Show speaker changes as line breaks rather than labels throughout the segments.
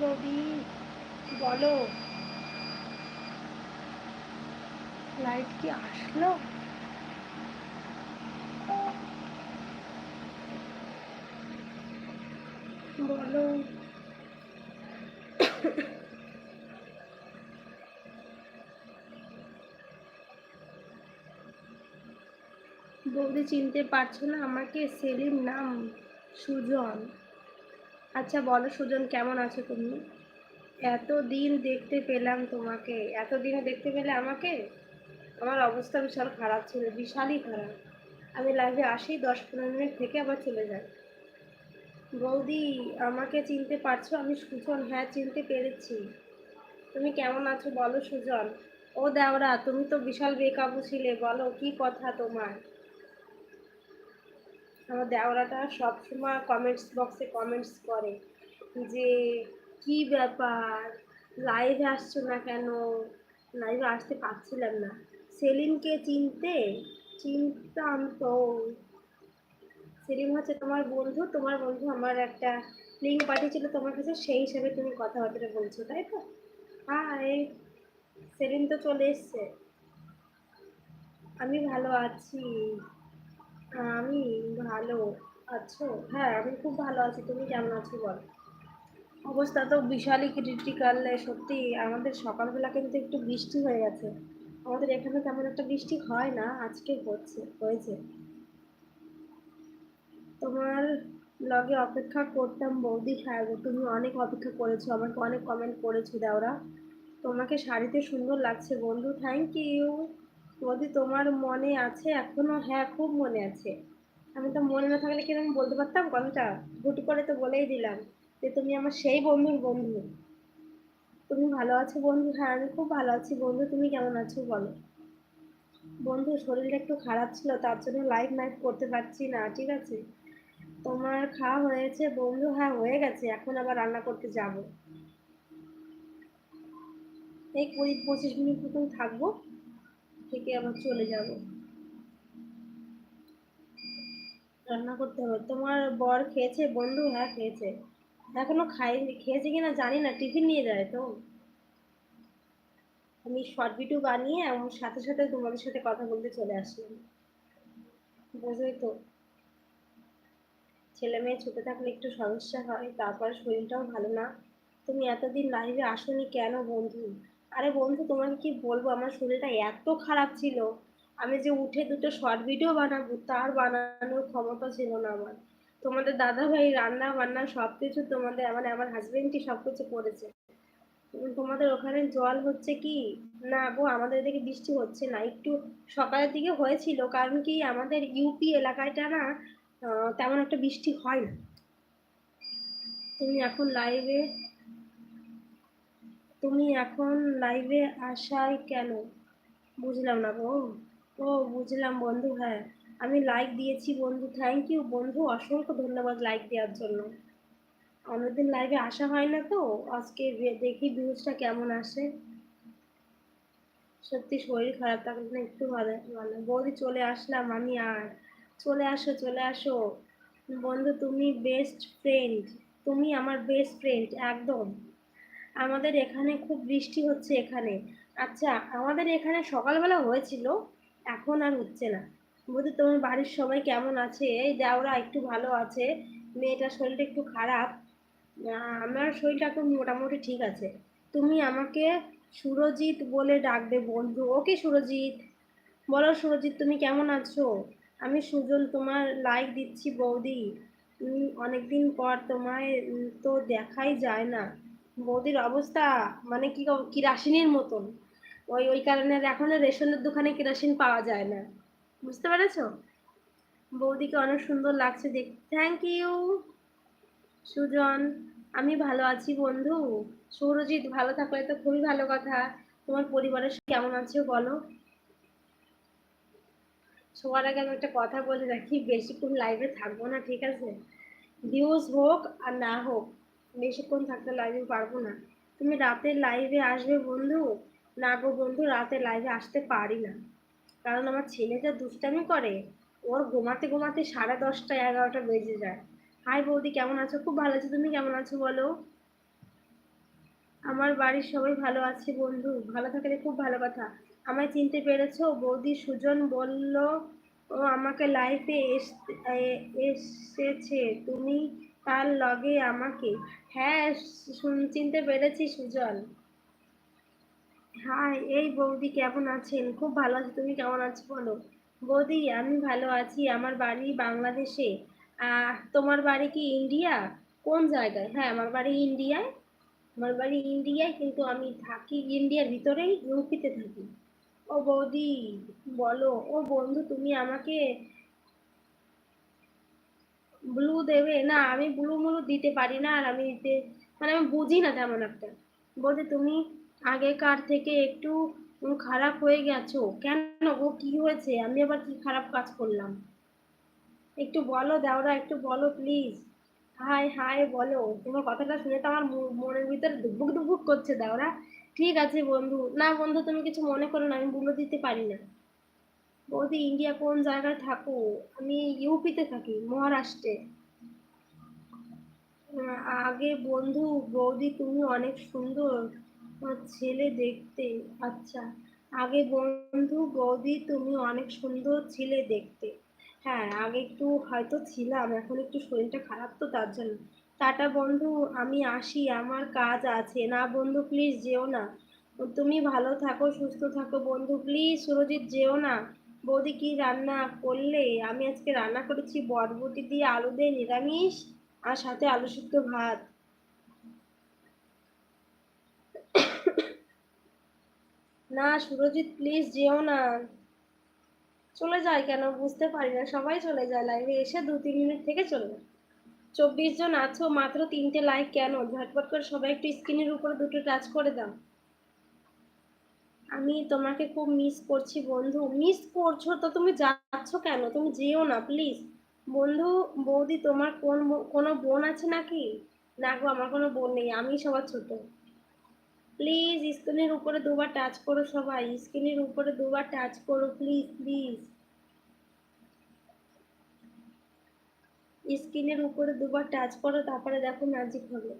বৌদি বলো। লাইট কি আসলো? বলো। বৌদি চিনতে পারছ না আমাকে সেলিম নাম সুজন। আচ্ছা বলো সুজন, কেমন আছো তুমি? এত দিন দেখতে পেলাম তোমাকে। এত দিনে দেখতে পেলে আমাকে? আমার অবস্থা বিশাল খারাপ ছিল, বিশালই খারাপ। আমি লাইভে আসি, দশ পনেরো মিনিট থেকে আবার চলে যাই। বৌদি, আমাকে চিনতে পারছ? আমি সুজন হ্যাঁ চিনতে পেরেছি। তুমি কেমন আছো বলো সুজন? ও দেওরা, তুমি তো বিশাল বেকাবু ছিলে, বলো কি কথা তোমার? আমার দেওরাটা সবসময় কমেন্টস বক্সে কমেন্টস করে যে, কি ব্যাপার? লাইভে আসছো না কেন? লাইভে আসতে পারছিলাম না। সেলিমকে চিনতে, চিনতাম তো। সেলিম হচ্ছে তোমার বন্ধু তোমার বন্ধু আমার একটা লিঙ্ক পাঠিয়েছিল তোমার কাছে, সেই হিসাবে তুমি কথাবার্তা বলছো, তাই তো? হাই সেলিম তো চলে এসছে। আমি ভালো আছি। আমি ভালো আছো? হ্যাঁ আমি খুব ভালো আছি। তুমি কেমন আছো বল? অবস্থা তো বিশালই ক্রিটিক্যাল সত্যি। আমাদের সকালবেলা কিন্তু একটু বৃষ্টি হয়ে গেছে। আমাদের এখানে তেমন একটা বৃষ্টি হয় না, আজকে হচ্ছে, হয়েছে। তোমার লগে অপেক্ষা করতাম, বৌদি হ্যাঁ তুমি অনেক অপেক্ষা করেছ, আমাকে অনেক কমেন্ট করেছ, দেওরা। তোমাকে শাড়িতে সুন্দর লাগছে, বন্ধু থ্যাংক ইউ বৌদি তোমার মনে আছে? এখনও? হ্যাঁ খুব মনে আছে। আমি তো মনে না থাকলে কীরকম বলতে পারতাম? কথাটা হুট করে তো বলেই দিলাম যে তুমি আমার সেই বন্ধুর বন্ধু। তুমি ভালো আছো বন্ধু? হ্যাঁ আমি খুব ভালো আছি বন্ধু। তুমি কেমন আছো বলো? বন্ধু, শরীরটা একটু খারাপ ছিল, তার জন্য লাইভ নাইট করতে পারছি না, ঠিক আছে? তোমার খাওয়া হয়েছে বন্ধু? হ্যাঁ হয়ে গেছে। এখন আবার রান্না করতে যাব। এই কুড়ি পঁচিশ মিনিট মতন থাকব। থেকে আবার চলে যাব। রান্না করতে হবে। তোমার বর খেয়েছে? বন্ধু? হ্যাঁ খেয়েছে। এখনও খাইনি খেয়েছে কিনা জানি না। টিফিন নিয়ে যায় তো। আমি শর্ট ভিডিও বানিয়ে আমার সাথে সাথে তোমাদের সাথে কথা বলতে চলে আসলাম। বুঝলি তো? ছেলে মেয়ে ছুটে থাকলে একটু সমস্যা হয়, তারপর শরীরটাও ভালো না। তুমি এতদিন লাইভে আসোনি কেন বন্ধু? আরে বন্ধু, তোমাকে কি বলব? আমার শরীরটা এত খারাপ ছিল। আমি যে উঠে দুটো শর্ট ভিডিও বানাবো, তার বানানোর ক্ষমতা ছিল না আমার। তোমাদের দাদা ভাই রান্না বান্না সব কিছু তোমাদের মানে আমার হাজবেন্ডই সব কিছু করেছে। তোমাদের ওখানে জল হচ্ছে কি? না গো, আমাদের এদিকে বৃষ্টি হচ্ছে না। একটু সকালের দিকে হয়েছিল, কারণ কি আমাদের ইউপি এলাকাটা না তেমন একটা বৃষ্টি হয় না। তুমি এখন লাইভে তুমি এখন লাইভে আসাই কেন? বুঝলাম না গো। ও, বুঝলাম বন্ধু হ্যাঁ। আমি লাইক দিয়েছি বন্ধু থ্যাংক ইউ বন্ধু, অসংখ্য ধন্যবাদ লাইক দেওয়ার জন্য। অন্যদিন লাইভে আসা হয় না তো? আজকে দেখি ভিউজটা কেমন আসে। সত্যি শরীর খারাপ থাকলে না একটু ভালো ভালো। বৌদি, চলে আসলাম আমি আর। চলে আসো চলে আসো। বন্ধু, তুমি বেস্ট ফ্রেন্ড তুমি আমার বেস্ট ফ্রেন্ড একদম। আমাদের এখানে খুব বৃষ্টি হচ্ছে এখানে। আচ্ছা আমাদের এখানে সকালবেলা হয়েছিল, এখন আর হচ্ছে না। বলতে তোমার বাড়ির সবাই কেমন আছে? এই দেওরা একটু ভালো আছে, মেয়েটার শরীরটা একটু খারাপ। আমার শরীরটা এখন মোটামুটি ঠিক আছে। তুমি আমাকে সুরজিৎ বলে ডাকবে বন্ধু। ওকে সুরজিৎ? বলো সুরজিৎ, তুমি কেমন আছো? আমি সুজন, তোমার লাইক দিচ্ছি বৌদি। অনেকদিন পর তোমায় তো দেখাই যায় না। বৌদির অবস্থা মানে কি কিরাসিনের মতন। ওই ওই কারণে এখন রেশনের দোকানে কেরাসিন পাওয়া যায় না। বুঝতে পেরেছ? বৌদিকে অনেক সুন্দর লাগছে দেখ থ্যাংক ইউ সুজন। আমি ভালো আছি বন্ধু। সৌরজিৎ, ভালো থাকলে তো খুবই ভালো কথা। তোমার পরিবারের কেমন আছো বলো? সবার আগে আমি একটা কথা বলে রাখি, বেশিক্ষণ লাইভে থাকব না, ঠিক আছে? ভিউজ হোক আর না হোক বেশিক্ষণ থাকতে লাইভে পারব না। তুমি রাতে লাইভে আসবে বন্ধু? না গো বন্ধু, রাতে লাইভে আসতে পারি না। কারণ আমার ছেলে যা দুষ্টামি করে। ওর ঘুমাতে ঘুমাতে সাড়ে দশটা, এগারোটা বেজে যায়। হাই বৌদি, কেমন আছো? খুব ভালো আছো। তুমি কেমন আছো বলো? আমার বাড়ির সবাই ভালো আছে বন্ধু। ভালো থাকলে খুব ভালো কথা। আমায় চিনতে পেরেছ? বৌদি সুজন বলল, ও আমাকে লাইফে এসেছে। তুমি তার লগে আমাকে। হ্যাঁ চিনতে পেরেছি সুজল হাই, এই বৌদি কেমন আছেন? খুব ভালো আছি, তুমি কেমন আছো বলো? বৌদি, আমি ভালো আছি, আমার বাড়ি বাংলাদেশে। তোমার বাড়ি কি ইন্ডিয়া? কোন জায়গায়? হ্যাঁ আমার বাড়ি ইন্ডিয়ায়। আমার বাড়ি ইন্ডিয়ায়, কিন্তু আমি থাকি ইন্ডিয়ার ভিতরেই, ইউপিতে থাকি। ও বৌদি, বলো, ও বন্ধু, তুমি আমাকে ব্লু দেবে, না, আমি ব্লু মুলু দিতে পারি না, আর আমি দিতে মানে আমি বুঝি না তেমন একটা। বৌদি তুমি আগেকার থেকে একটু খারাপ হয়ে গেছো। কেন গো? কি হয়েছে? আমি আবার কি খারাপ কাজ করলাম? একটু বলো দাওরা, একটু বলো প্লিজ হাই হাই বলো। তোমার কথাটা শুনে তো আমার মনের ভিতরে দুবুক দুবুক করছে দাওরা। ঠিক আছে বন্ধু। না বন্ধু, তুমি কিছু মনে করো না, আমি বলে দিতে পারি না। বৌদি, ইন্ডিয়া কোন জায়গায় থাকো? আমি ইউপিতে থাকি, মহারাষ্ট্রে। আগে বন্ধু, বৌদি, তুমি অনেক সুন্দর। ছেলে দেখতে আচ্ছা। আগে বন্ধু, বৌদি, তুমি অনেক সুন্দর ছিলে দেখতে। হ্যাঁ আগে একটু হয়তো ছিলাম, এখন একটু শরীরটা খারাপ তো তার জন্য। টাটা বন্ধু, আমি আসি, আমার কাজ আছে। না বন্ধু প্লিজ যেও না। তুমি ভালো থাকো, সুস্থ থাকো বন্ধু প্লিজ সুরজিৎ, যেও না। বৌদি, কি রান্না করলে? আমি আজকে রান্না করেছি বরবটি দিয়ে আলু দিয়ে নিরামিষ আর সাথে আলু সিদ্ধ ভাত। না, সুরজিৎ প্লিজ যেও না। চলে যায় কেন? বুঝতে পারি না। সবাই চলে যায় লাইভে এসে দু, তিন মিনিট থেকে চলে যায়। চব্বিশ জন আছো, মাত্র তিনটে লাইক কেন? ঝটপট করে সবাই একটু স্ক্রিনের উপরে দুটো টাচ করে দাও। আমি তোমাকে খুব মিস করছি বন্ধু। মিস করছ তো তুমি যাচ্ছ কেন? তুমি যেও না প্লিজ বন্ধু, বৌদি, তোমার কোন কোনো বোন আছে নাকি? না গো, আমার কোনো বোন নেই, আমি সবার ছোট। প্লিজ স্ক্রিনের উপরে দুবার টাচ করো সবাই। স্ক্রিনের উপরে দুবার টাচ করো প্লিজ প্লিজ স্ক্রিনের উপরে দুবার টাচ করো, তারপরে দেখো ম্যাজিক হবে।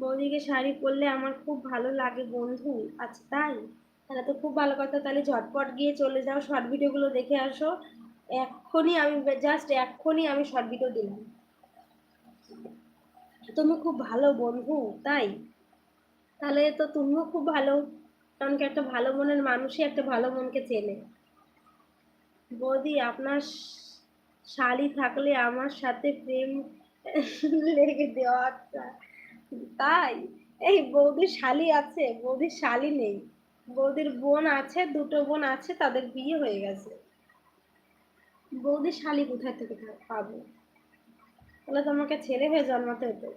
বৌদিকে শাড়ি পরলে আমার খুব ভালো লাগে বন্ধু আচ্ছা তাই? তাহলে তো খুব ভালো কথা, তাহলে ঝটপট গিয়ে চলে যাও শর্ট ভিডিওগুলো দেখে আসো। এক্ষুনি আমি জাস্ট এক্ষুনি আমি শর্ট ভিডিও দিলাম। তুমি খুব ভালো বন্ধু, তাই? তাহলে তো তুমিও খুব ভালো, কারণ কি একটা ভালো মনের মানুষই একটা ভালো মনকে চেনে। বৌদি, আপনার শাড়ি থাকলে আমার সাথে প্রেম লেগে দেওয়া আচ্ছা। তাই? এই বৌদির শালি আছে, বৌদির শালি নেই। বৌদির বোন আছে, দুটো বোন আছে, তাদের বিয়ে হয়ে গেছে। বৌদির শালি কোথায় থেকে পাবো? তাহলে তো আমাকে ছেলে হয়ে জন্মাতে হতো।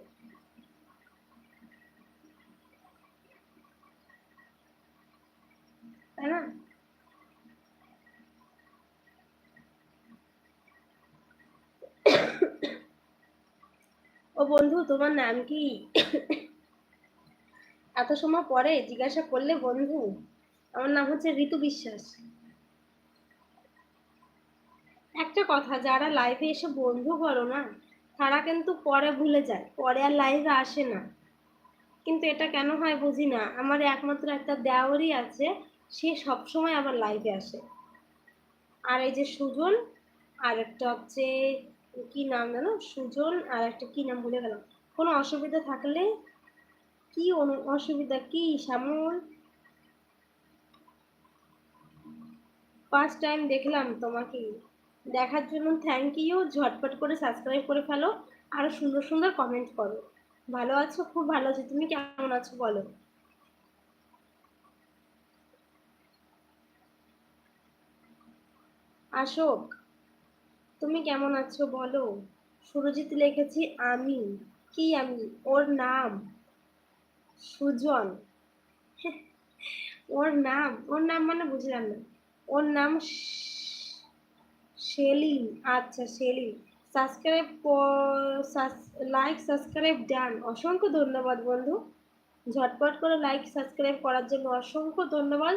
তাই না? ও বন্ধু, তোমার নাম কি? এত সময় পরে জিজ্ঞাসা করলে বন্ধু, আমার নাম হচ্ছে ঋতু বিশ্বাস। একটা কথা, যারা লাইভে এসে বন্ধু করো না, তারা কিন্তু পরে ভুলে যায়, পরে আর লাইভে আসে না। কিন্তু এটা কেন হয় বুঝি না, আমার একমাত্র একটা দেওয়ারই আছে, সে সবসময় আবার লাইভে আসে। আর এই যে সুজন আর একটা হচ্ছে কি নাম জানো সুজন আর একটা কি নাম ভুলে গেলাম। কোনো অসুবিধা থাকলে কি অসুবিধা কি, শ্যামল? ফার্স্ট টাইম দেখলাম তোমাকে। দেখার জন্য থ্যাংক ইউ ঝটপট করে সাবস্ক্রাইব করে ফেলো, আরও সুন্দর সুন্দর কমেন্ট করো। ভালো আছো? খুব ভালো আছো। তুমি কেমন আছো বলো? অশোক তুমি কেমন আছো বলো? সুরজিৎ লিখেছি আমি। কি আমি? ওর নাম? সুজন। ওর নাম? ওর নাম মানে বুঝলাম না। ওর নাম সেলিম। আচ্ছা Selim. Subscribe like, subscribe done. অসংখ্য ধন্যবাদ বন্ধু। ঝটপট করে লাইক, সাবস্ক্রাইব করার জন্য অসংখ্য ধন্যবাদ।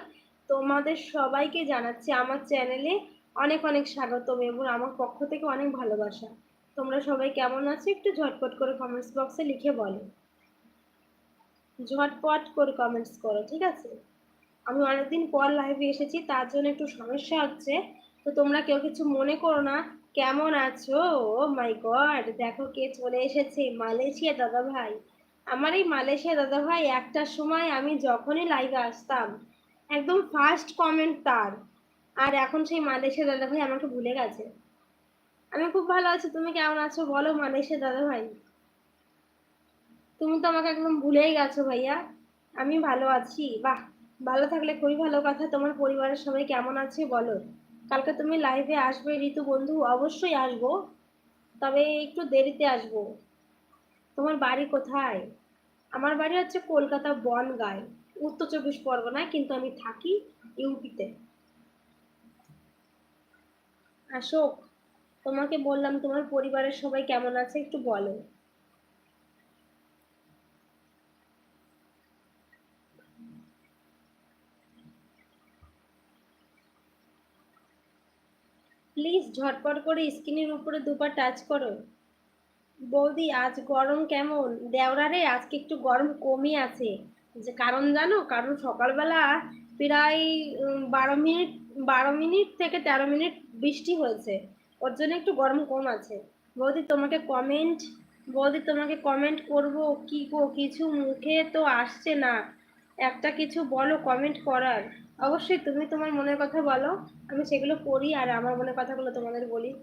তোমাদের সবাইকে জানাচ্ছি আমার চ্যানেলে অনেক অনেক স্বাগতম এবং আমার পক্ষ থেকে অনেক ভালোবাসা। তোমরা সবাই কেমন আছো? একটু ঝটপট করে কমেন্টস বক্সে লিখে বলো। ঝটপট করে কমেন্টস করো, ঠিক আছে? আমি অনেকদিন পর লাইভে এসেছি, তার জন্য একটু সমস্যা হচ্ছে। তো তোমরা কেউ কিছু মনে করো না, কেমন আছো? ও মাই গড দেখো কে চলে এসেছে, মালয়েশিয়া দাদা ভাই। আমার এই মালয়েশিয়া দাদা ভাই একটার সময় আমি যখনই লাইভে আসতাম, একদম ফার্স্ট কমেন্ট তার। আর এখন সেই মালয়েশিয়া দাদা ভাই আমাকে ভুলে গেছে। আমি খুব ভালো আছি, তুমি কেমন আছো? বলো মালয়েশিয়া দাদা ভাই তুমি তো আমাকে একদম ভুলেই গেছো ভাইয়া। আমি ভালো আছি। বাহ, ভালো থাকলে খুবই ভালো কথা। তোমার পরিবারের সবাই কেমন আছে বলো। কালকে তুমি লাইভে আসবে, ঋতু বন্ধু? অবশ্যই আসব। তবে একটু দেরিতে আসব। তোমার বাড়ি কোথায়? আমার বাড়ি হচ্ছে কলকাতা বনগাঁয়। উত্তর চব্বিশ পরগনায়, কিন্তু আমি থাকি ইউপিতে অশোক, তোমাকে বললাম তোমার পরিবারের সবাই কেমন আছে একটু বলো। প্লিজ ঝটপট করে স্ক্রিনের উপরে দুবার টাচ করো। বৌদি, আজ গরম কেমন? দেওরা রে, আজকে একটু গরম কমই আছে। যে কারণ জানো, কারণ সকালবেলা প্রায় বারো মিনিট বারো মিনিট থেকে তেরো মিনিট বৃষ্টি হয়েছে। ওর জন্য একটু গরম কম আছে। বৌদি তোমাকে কমেন্ট বৌদি তোমাকে কমেন্ট করব কি গো, কিছু মুখে তো আসছে না। একটা কিছু বলো কমেন্ট করার। অবশ্যই তুমি তোমার মনের কথা বলো, আমি সেগুলো পড়ি আর আমার মনের কথাগুলো তোমাদের বলি।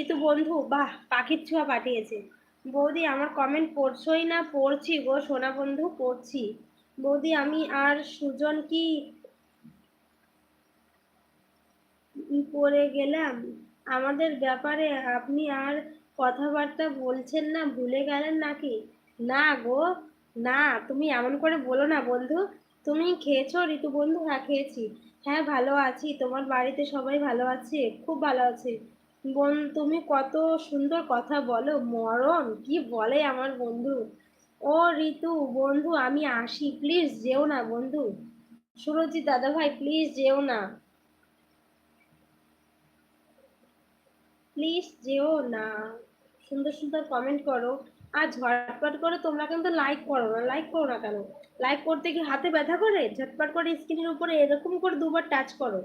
ঋতু বন্ধু, বাহ, পাখির ছোঁয়া পাঠিয়েছে। বৌদি, আমার কমেন্ট পড়ছই না, পড়ছি গো সোনা বন্ধু, পড়ছি। বৌদি, আমি আর সুজন কি পড়ে গেলাম? আমাদের ব্যাপারে আপনি আর কথাবার্তা বলছেন না, ভুলে গেলেন নাকি? না গো, না, তুমি এমন করে বলো না বন্ধু। তুমি খেয়েছো ঋতু বন্ধু? হ্যাঁ খেয়েছি। হ্যাঁ ভালো আছি। তোমার বাড়িতে সবাই ভালো আছে? খুব ভালো আছে। বোন, তুমি কত সুন্দর কথা বলো। মরণ? কি বলে আমার বন্ধু? ও ঋতু বন্ধু, আমি আসি। প্লিজ যেও না বন্ধু। সুরজিৎ দাদা ভাই প্লিজ যেও না। প্লিজ যেও না। সুন্দর সুন্দর কমেন্ট করো। আর ঝটপট করে তোমরা কিন্তু লাইক করো না। লাইক করো না কেন? লাইক করতে কি হাতে ব্যথা করে? ঝটপট করে স্ক্রিনের উপরে এরকম করে দুবার টাচ করো।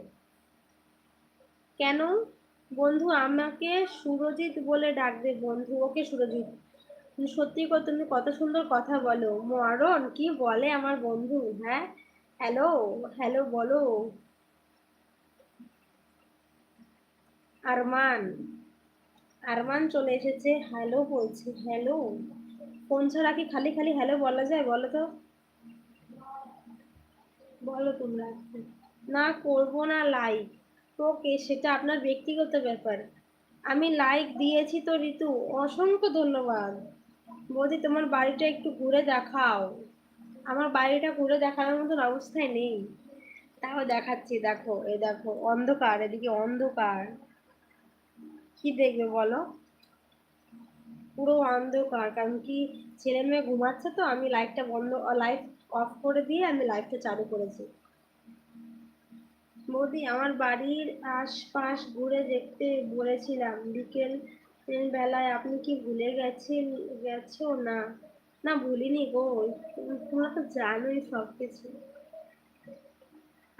কেন? বন্ধু, আমাকে সুরজিৎ বলে ডাকবে। বন্ধু, ওকে সুরজিৎ। সত্যি কথা তুমি কত সুন্দর কথা বলো। মরণ, কি বলে আমার বন্ধু? হ্যাঁ? হ্যালো হ্যালো বলো। আরমান। আরমান চলে এসেছে। হ্যালো বলছে, হ্যালো। ফোন ছাড়া কি খালি খালি হ্যালো বলা যায় বলো তো? বলো তোমরা। না, করব না লাইক ওকে, সেটা আপনার ব্যক্তিগত ব্যাপার। আমি লাইক দিয়েছি তো ঋতু, অসংখ্য ধন্যবাদ। বৌদি, তোমার বাড়িটা একটু ঘুরে দেখাও। আমার বাড়িটা ঘুরে দেখানোর মতন অবস্থায় নেই। তাও দেখাচ্ছি, দেখো, এ দেখো, অন্ধকার, এদিকে অন্ধকার। কি দেখবে বলো? পুরো অন্ধকার। কারণ কি ছেলে মেয়ে ঘুমাচ্ছে তো, আমি লাইটটা বন্ধ লাইট অফ করে দিয়ে আমি লাইটটা চালু করেছি। বৌদি, আমার বাড়ির আশপাশ ঘুরে দেখতে বলেছিলাম, বিকেল বেলায় আপনি কি ভুলে গেছেন, গেছো না? না, ভুলিনি গো, তোমরা তো জানোই সব কিছু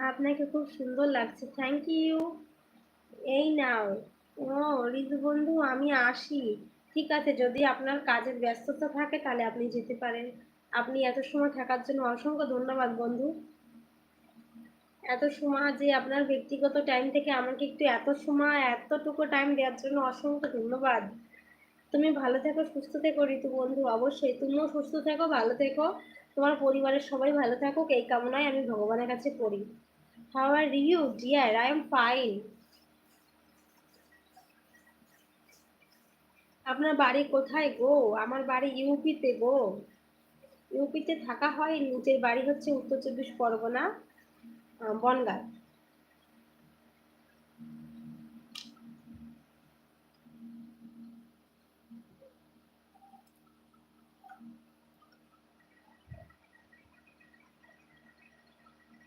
আপনাকে খুব সুন্দর লাগছে থ্যাংক ইউ এই নাও। ও ঋতু বন্ধু, আমি আসি। ঠিক আছে, যদি আপনার কাজের ব্যস্ততা থাকে, তাহলে আপনি যেতে পারেন। আপনি এত সময় থাকার জন্য অসংখ্য ধন্যবাদ বন্ধু। এত সময় যে আপনার ব্যক্তিগত টাইম থেকে আমাকে একটু এত সময়, এতটুকু টাইম দেওয়ার জন্য অসংখ্য ধন্যবাদ। তুমি ভালো থেকো, সুস্থ থেকো, ঋতু বন্ধু। অবশ্যই, তুমিও সুস্থ থেকো, ভালো থেকো। তোমার পরিবারের সবাই ভালো থাকুক, এই কামনায় আমি ভগবানের কাছে করি। How are you dear I am fine আপনার বাড়ি কোথায় গো? আমার বাড়ি ইউপিতে গো। ইউপিতে থাকা হয় নিজের বাড়ি হচ্ছে উত্তর চব্বিশ পরগনা বনগাঁ।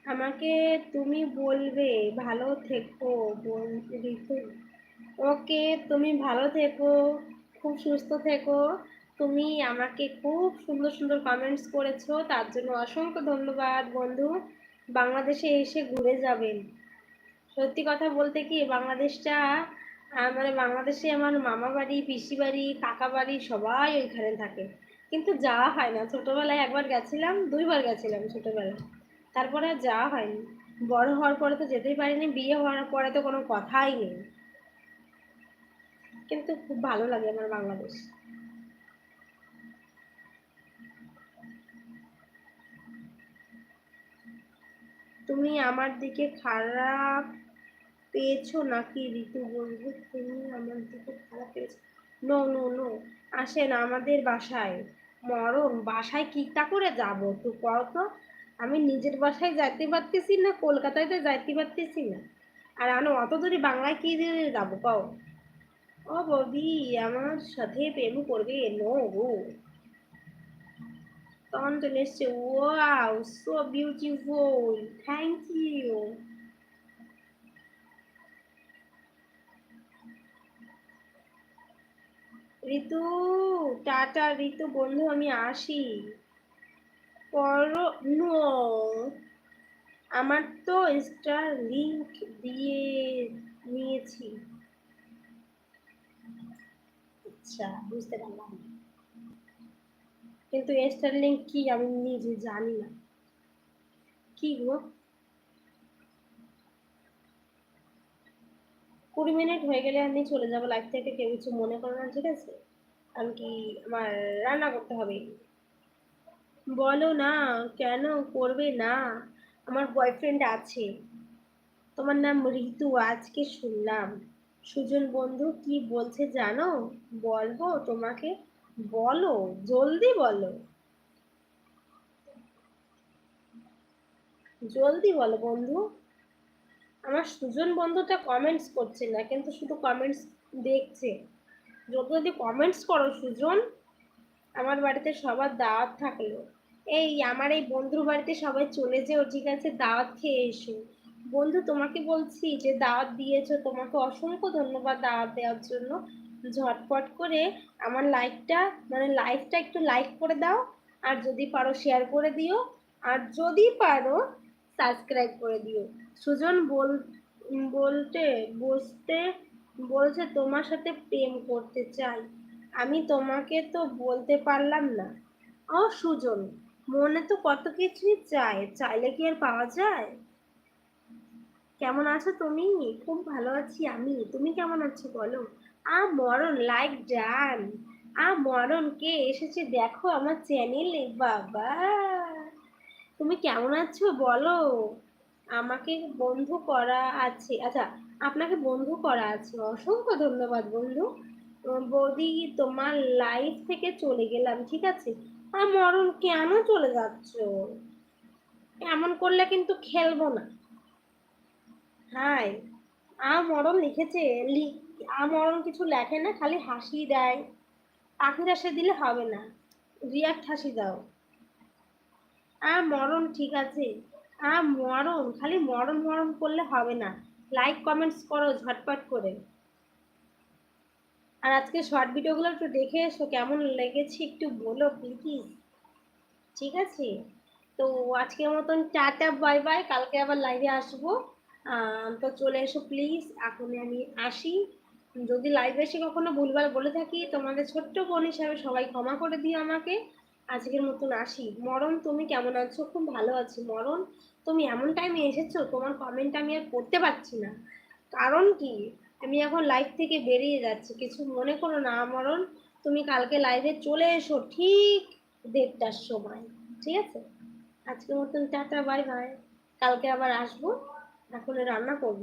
আমাকে তুমি বলবে, ভালো থেকো ঋতু ওকে, তুমি ভালো থেকো। খুব সুস্থ থেকো। তুমি আমাকে খুব সুন্দর সুন্দর কমেন্টস করেছ। তার জন্য অসংখ্য ধন্যবাদ বন্ধু। বাংলাদেশে এসে ঘুরে যাবেন। সত্যি কথা বলতে কি, বাংলাদেশটা মানে বাংলাদেশে আমার মামা বাড়ি, পিসি বাড়ি, কাকা বাড়ি সবাই ওইখানে থাকে। কিন্তু যাওয়া হয় না। ছোটোবেলায় একবার গেছিলাম, দুইবার গেছিলাম ছোটবেলায়। তারপরে আর যাওয়া হয়নি। বড় হওয়ার পরে তো যেতেই পারিনি, বিয়ে হওয়ার পরে তো কোনো কথাই নেই। কিন্তু খুব ভালো লাগে আমার বাংলাদেশ। তুমি আমার দিকে খারাপ পেয়েছ নাকি, ঋতু বন্ধু? তুমি আমার দিকে খারাপ পেয়েছ। নো নো নো আসেন আমাদের বাসায় মরম বাসায় কিটা করে যাব? তো কও তো। আমি নিজের বাসায় যাইতে পারতেছি না, কলকাতায় তো যাইতে পারতেছি না। আর আমি অত দূরে বাংলায় কি দিয়ে যাব কও? ও বৌদি, আমার সাথে প্রেম করবে নো গো। তখন চলে এসছে, wow so beautiful thank you Ritu, tata Ritu বন্ধু, আমি আসি। পর নো আমার তো স্টার লিংক দিয়ে নিয়েছি। আচ্ছা বুঝতে পারলাম। কিন্তু স্টার লিংক কি আমি নিজে জানি না। কি গো? কুড়ি মিনিট হয়ে গেলে আমি চলে যাব লাইফ থেকে, কেউ কিছু মনে করো না, ঠিক আছে? আমি কি আমার রান্না করতে হবে। বলো না, কেন করবে না? আমার বয়ফ্রেন্ড আছে। তোমার নাম ঋতু, আজকে শুনলাম। সুজন, বন্ধু, কি বলছে জানো? বলব তোমাকে? বলো, জলদি বলো। জলদি বলো, বন্ধু। আমার সুজন বন্ধুটা কমেন্টস করছে না, কিন্তু শুধু কমেন্টস দেখছে। যত যদি কমেন্টস করো সুজন, আমার বাড়িতে সবার দাওয়াত থাকল। এই, আমার এই বন্ধুর বাড়িতে সবাই চলে যেও, ঠিক আছে? দাওয়াত খেয়ে এসো। বন্ধু, তোমাকে বলছি যে দাওয়াত দিয়েছ, তোমাকে অসংখ্য ধন্যবাদ দাওয়াত দেওয়ার জন্য। ঝটপট করে আমার লাইকটা মানে লাইভটা একটু লাইক করে দাও, আর যদি পারো শেয়ার করে দিও, আর যদি পারো সাবস্ক্রাইব করে দিও। সুজন বল, বলতে, বসতে বলছে তোমার সাথে প্রেম করতে চাই। আমি তোমাকে তো বলতে পারলাম না। ও সুজন, মনে তো কত কিছুই চায়, চাইলে কি আর পাওয়া যায়? কেমন আছো তুমি? খুব ভালো আছি আমি। তুমি কেমন আছো বলো? আ মরণ লাইক ডান আ মরণ, কে এসেছে দেখো আমার চ্যানেলে বাবা! তুমি কেমন আছো বলো? আমাকে বন্ধু করা আছে। আচ্ছা আপনাকে বন্ধু করা আছে। অসংখ্য ধন্যবাদ বন্ধু। বৌদি, তোমার লাইফ থেকে চলে গেলাম, ঠিক আছে? আর মরণ, কেন চলে যাচ্ছ? এমন করলে কিন্তু খেলব না। হাই। আ মরণ লিখেছে, লি- আ মরণ কিছু লেখে না, খালি হাসি দেয়। পাখির হাসি দিলে হবে না, রিয়াক্ট হাসি দাও। আ মরণ ঠিক আছে আ মরণ, খালি মরণ মরণ করলে হবে না। লাইক কমেন্টস করো ঝটপট করে। আর আজকে শর্ট ভিডিওগুলো একটু দেখে এসো, কেমন লেগেছে একটু বলো প্লিজ ঠিক আছে? তো আজকের মতন টাটা বাই বাই কালকে আবার লাইভে আসব। তো চলে এসো প্লিজ এখন আমি আসি। যদি লাইভে এসে কখনো ভুলভাল বলে থাকি, তোমাদের ছোট্ট বোন হিসাবে সবাই ক্ষমা করে দিও আমাকে। আজকের মতন আসি। মরণ, তুমি কেমন আছো? খুব ভালো আছি। মরণ, তুমি এমন টাইমে এসেছ, তোমার কমেন্ট আমি আর পড়তে পারছি না। কারণ কি? আমি এখন লাইভ থেকে বেরিয়ে যাচ্ছি। কিছু মনে করো না, মরণ। তুমি কালকে লাইভে চলে এসো ঠিক দেড়টার সময়। ঠিক আছে? আজকের মতন টাটা বাই বাই কালকে আবার আসব। এখন রান্না করব।